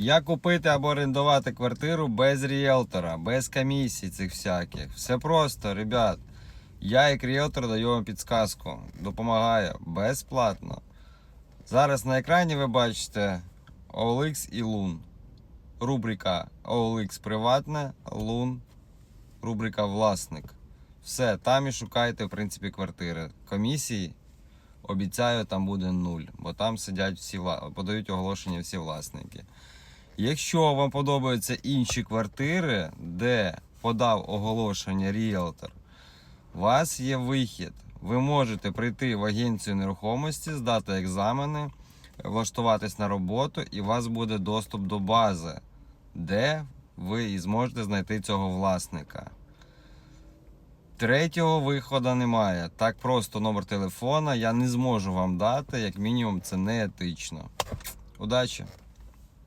Як купити або орендувати квартиру без ріелтора, без комісій цих всяких. Все просто, ребят. Я як ріелтор даю вам підсказку. Допомагаю безплатно. Зараз на екрані ви бачите OLX і Loon. Рубрика OLX приватне, Loon, рубрика власник. Все, там і шукайте, в принципі, квартири. Комісії, обіцяю, там буде нуль, бо там сидять всі подають оголошення всі власники. Якщо вам подобаються інші квартири, де подав оголошення ріелтор, у вас є вихід. Ви можете прийти в агенцію нерухомості, здати екзамени, влаштуватись на роботу, і у вас буде доступ до бази, де ви і зможете знайти цього власника. Третього виходу немає. Так просто номер телефона я не зможу вам дати, як мінімум, це не етично. Удачі!